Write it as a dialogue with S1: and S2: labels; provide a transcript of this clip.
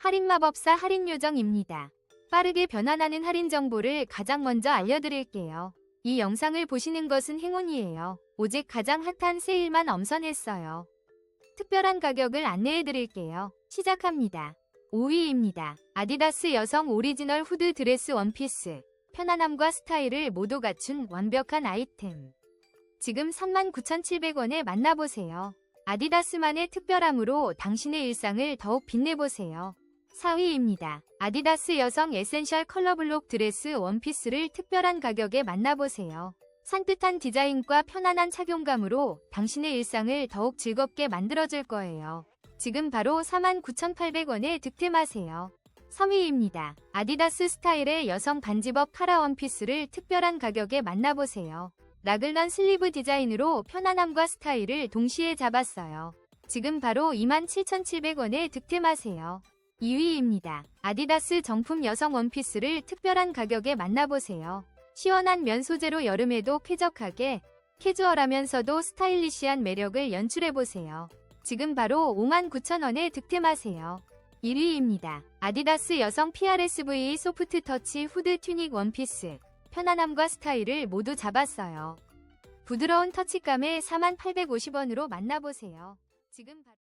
S1: 할인 마법사 할인 요정입니다. 빠르게 변환하는 할인 정보를 가장 먼저 알려드릴게요. 이 영상을 보시는 것은 행운이에요. 오직 가장 핫한 세일만 엄선했어요. 특별한 가격을 안내해드릴게요. 시작합니다. 5위입니다. 아디다스 여성 오리지널 후드 드레스 원피스. 편안함과 스타일을 모두 갖춘 완벽한 아이템. 지금 39,700원에 만나보세요. 아디다스만의 특별함으로 당신의 일상을 더욱 빛내보세요. 4위입니다. 아디다스 여성 에센셜 컬러블록 드레스 원피스를 특별한 가격에 만나보세요. 산뜻한 디자인과 편안한 착용감으로 당신의 일상을 더욱 즐겁게 만들어줄 거예요. 지금 바로 49,800원에 득템하세요. 3위입니다. 아디다스 스타일의 여성 반지법 카라 원피스를 특별한 가격에 만나보세요. 라글런 슬리브 디자인으로 편안함과 스타일을 동시에 잡았어요. 지금 바로 27,700원에 득템하세요. 2위입니다. 아디다스 정품 여성 원피스를 특별한 가격에 만나보세요. 시원한 면 소재로 여름에도 쾌적하게 캐주얼하면서도 스타일리시한 매력을 연출해보세요. 지금 바로 59,000원에 득템하세요. 1위입니다. 아디다스 여성 PRSV 소프트 터치 후드 튜닉 원피스. 편안함과 스타일을 모두 잡았어요. 부드러운 터치감에 4850원으로 만나보세요. 지금 바로